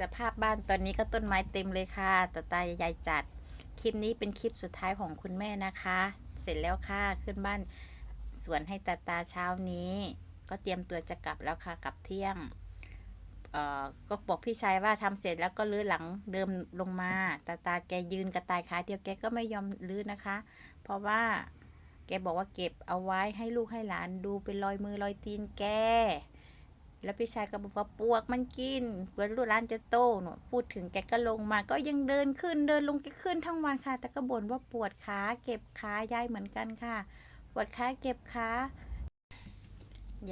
สภาพบ้านตอนนี้ก็ต้นไม้เต็มเลยค่ะตาตายายจัด คลิปนี้เป็นคลิปสุดท้ายของคุณแม่นะคะ เสร็จแล้วค่ะ ขึ้นบ้านสวนให้ตาตาเช้านี้ ก็เตรียมตัวจะกลับแล้วค่ะ กลับเที่ยงเอ่อก็บอกพี่ชายว่าทำเสร็จแล้วก็ลื้อหลังเดิมลงมาตาตาแกยืนกระต่ายขาเดียวแกก็ไม่ยอมลื้อนะคะ เพราะว่าแกบอกว่าเก็บเอาไว้ให้ลูกให้หลานดูเป็นรอยมือรอยตีนแก แล้วพี่ชายก็บอกว่าปวกมันกินเวลาลูกร้านจะโตหนูพูดถึงแกก็ลงมา ก็ยังเดินขึ้นเดินลงแกขึ้นทั้งวันค่ะ แต่ก็บ่นว่าปวดขาเก็บขายายเหมือนกันค่ะ ปวดขาเก็บขา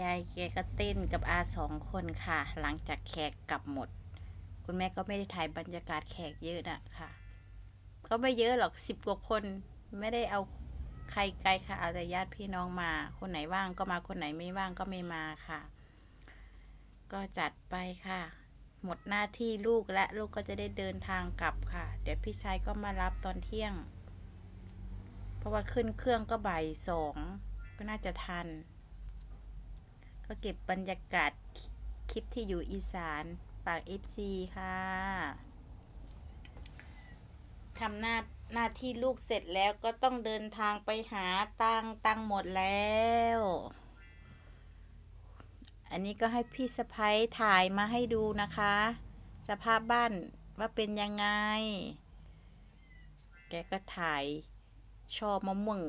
ยายแกก็เต้นกับอาสองคนค่ะ หลังจากแขกกลับหมด คุณแม่ก็ไม่ได้ถ่ายบรรยากาศแขกเยอะนะค่ะ ก็ไม่เยอะหรอกสิบกว่าคนไม่ได้เอาใครไกลค่ะเอาแต่ญาติพี่น้องมา คนไหนว่างก็มาคนไหนไม่ว่างก็ไม่มาค่ะ ก็จัดไปค่ะ หมดหน้าที่ลูกและลูกก็จะได้เดินทางกลับค่ะ เดี๋ยวพี่ชายก็มารับตอนเที่ยง เพราะว่าขึ้นเครื่องก็บ่ายสองก็น่าจะทัน ก็เก็บบรรยากาศคลิปที่อยู่อีสานปาก FC ค่ะทำหน้าหน้าที่ลูกเสร็จแล้วก็ต้องเดินทางไปหาตังตังหมดแล้ว อันนี้ก็ให้พี่สะพ้ยถ่ายมาให้ดูนะคะ สภาพบ้านว่าเป็นยังไง แกก็ถ่ายชอบมะม่วง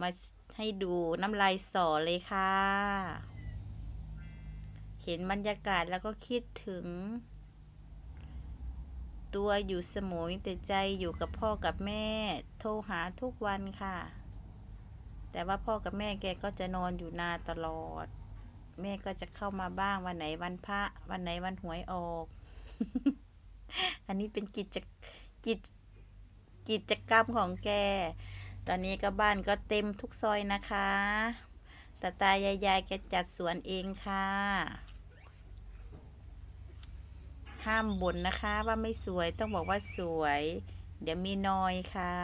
มาให้ดูน้ำลายสอเลยค่ะ เห็นบรรยากาศแล้วก็คิดถึง ตัวอยู่สมุยแต่ใจอยู่กับพ่อกับแม่ โทรหาทุกวันค่ะ แต่ว่าพ่อกับแม่แกก็จะนอนอยู่นาตลอด แม่ก็จะเข้ามาบ้างวันไหนวันพระวันไหนวันหวยออก อันนี้เป็นกิจกิจกิจกรรมของแก ตอนนี้ก็บ้านก็เต็มทุกซอยนะคะตาตายายายแกจัดสวนเองค่ะ ห้ามบ่นนะคะว่าไม่สวยต้องบอกว่าสวย เดี๋ยวมีนอยค่ะ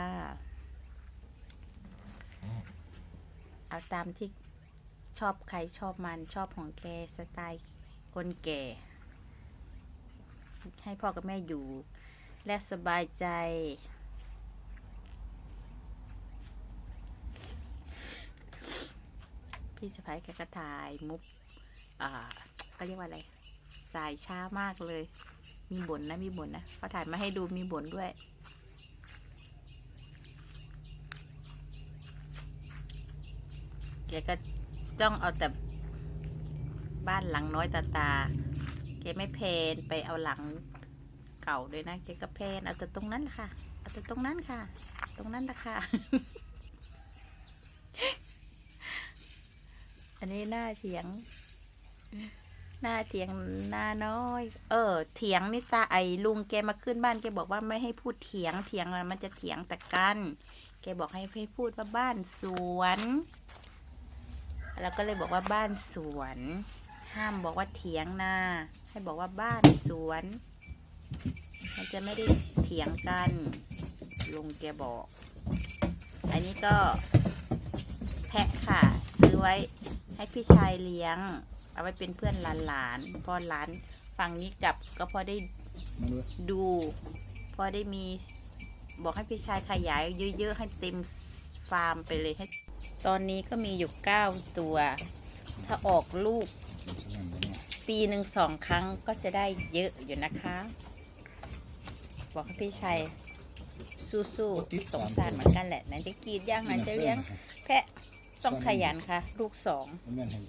เอาตามที่ ชอบใครชอบมันชอบของแกสไตล์คนแก่ ให้พ่อกับแม่อยู่ และสบายใจ พี่สะพ้ายแกก็ถ่ายมุกอ่าก็เรียกว่าอะไร สายช้ามากเลย มีบ่นนะ มีบ่นนะเขาถ่ายมาให้ดูมีบ่นด้วยแกก็ จ้องเอาแต่บ้านหลังน้อยตาตาแกไม่เพนไปเอาหลังเก่าด้วยนะแกก็เพนเอาแต่ตรงนั้นค่ะเอาแต่ตรงนั้นค่ะ ตรงนั้นนะค่ะอันนี้หน้าเถียง หน้าเถียงหน้าน้อย เออ เถียงนี่ตาไอ้ลุงแกมาขึ้นบ้านแกบอกว่าไม่ให้พูดเถียงเถียงอะมันจะเถียงแต่กันแกบอกให้ให้พูดว่าบ้านสวน แล้วก็เลยบอกว่าบ้านสวน ห้ามบอกว่าเถียงนาให้บอกว่าบ้านสวน มันจะไม่ได้เถียงกันลุงแกบอก อันนี้ก็แพะค่ะ ซื้อไว้ให้พี่ชายเลี้ยง เอาไว้เป็นเพื่อนหลานๆพอหลานฝั่งนี้กลับก็พอได้ดูดูพอได้มีบอกให้พี่ชายขยายเยอะๆ ให้เต็มฟาร์มไปเลยให้ ตอนนี้ก็มีอยู่เก้าตัว ถ้าออกลูกนั่นเดี๋ยวนี้ปีหนึ่งสองครั้งก็จะได้เยอะอยู่นะคะ บอกให้พี่ชายสู้ๆสงสารเหมือนกันแหละไหนจะกรีดย่างไหนจะเลี้ยง แพะต้องขยันค่ะ ลูกสอง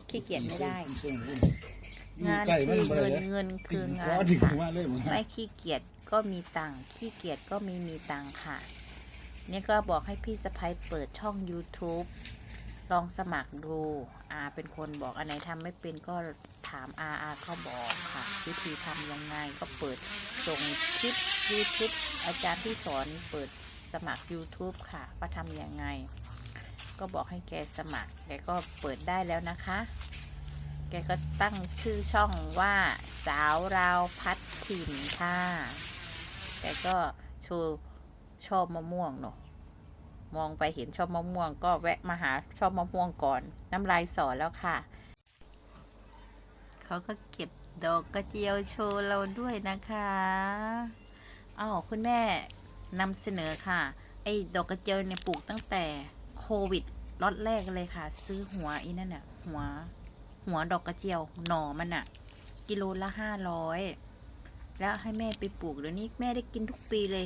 ขี้เกียจไม่ได้ งานใกล้คืมันอบ่ได้เงินเลยเงินคืองาร้นถึงค่ะว่าเลยหมดไม่ขี้เกียจก็มีตังค์ขี้เกียจก็ไม่มีตังค์ค่ะนี่ก็บอกให้พี่สะพ้ยเปิดช่อง YouTube ลองสมัครดูอาเป็นคนบอกอันไหนทำไม่เป็นก็ถามอาอาเขาบอกค่ะ วิธีทำยังไงก็เปิดส่งคลิป YouTube อาจารย์ที่สอนเปิดสมัคร YouTube ค่ะ ว่าทำยังไง ก็บอกให้แกสมัครแกก็เปิดได้แล้วนะคะ แกก็ตั้งชื่อช่องว่าสาวราวพัดถิ่นค่ะแกก็ชูชอบมะม่วงเนาะ มองไปเห็นชอบมะม่วง ก็แวะมาหาชอบมะม่วงก่อน น้ำลายสอแล้วค่ะ เขาก็เก็บดอกกระเจียวโชว์เราด้วยนะคะอ้าวคุณแม่นำเสนอค่ะ ไอ้ดอกกระเจียวเนี่ยปลูกตั้งแต่โควิดล็อตแรกเลยค่ะ ซื้อหัวอีนั่นน่ะ หัว หัวดอกกระเจียวหน่อมันอะกิโลละห้าร้อยแล้วให้แม่ไปปลูกเดี๋ยวนี้แม่ได้กินทุกปีเลย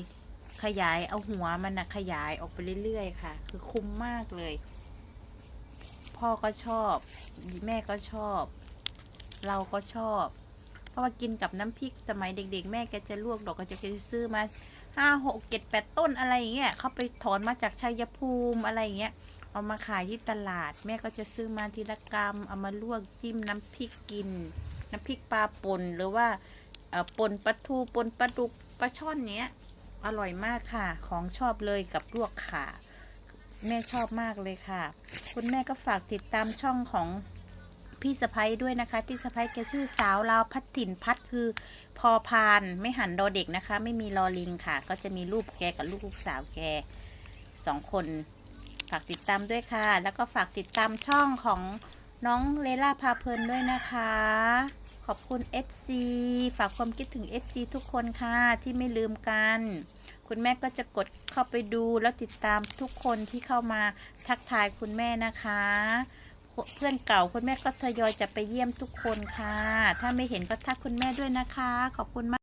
ขยายเอาหัวมันอะขยายออกไปเรื่อยๆค่ะ คือคุ้มมากเลย พ่อก็ชอบ แม่ก็ชอบ เราก็ชอบ เพราะว่ากินกับน้ำพริกสมัยเด็ก ๆ แม่แกจะลวกดอกกระเจียวแกจะซื้อมาห้าหกเจ็ดแปดต้นอะไรอย่างเงี้ยเขาไปถอนมาจากชัยภูมิอะไรอย่างเงี้ยเอามาขายที่ตลาด แม่ก็จะซื้อมาทีละกรัมเอามาลวกจิ้มน้ำพริกกิน น้ำพริกปลาป่นหรือว่าป่นปลาทูป่นปลาดุกปลาช่อนเนี้ย อร่อยมากค่ะ ของชอบเลยกับลวกขาแม่ชอบมากเลยค่ะ คุณแม่ก็ฝากติดตามช่องของพี่สะพ้ยด้วยนะคะ พี่สะพ้ยแกชื่อสาวลาวพัดถิ่นพัดคือ พอพานไม่หันดอเด็กนะคะ ไม่มีลอลิงค่ะ ก็จะมีรูปแกกับลูกลูกสาวแกสองคน ฝากติดตามด้วยค่ะ แล้วก็ฝากติดตามช่องของน้องเลล่าพาเพลินด้วยนะคะ อบคุณ FC ฝากความคิดถึง FC ทุกคนค่ะที่ไม่ลืมกัน คุณแม่ก็จะกดเข้าไปดูแล้วติดตามทุกคนที่เข้ามาทักทายคุณแม่นะคะ เพื่อนเก่าคุณแม่ก็ทยอยจะไปเยี่ยมทุกคนค่ะ ถ้าไม่เห็นก็ทักคุณแม่ด้วยนะคะ ขอบคุณมาก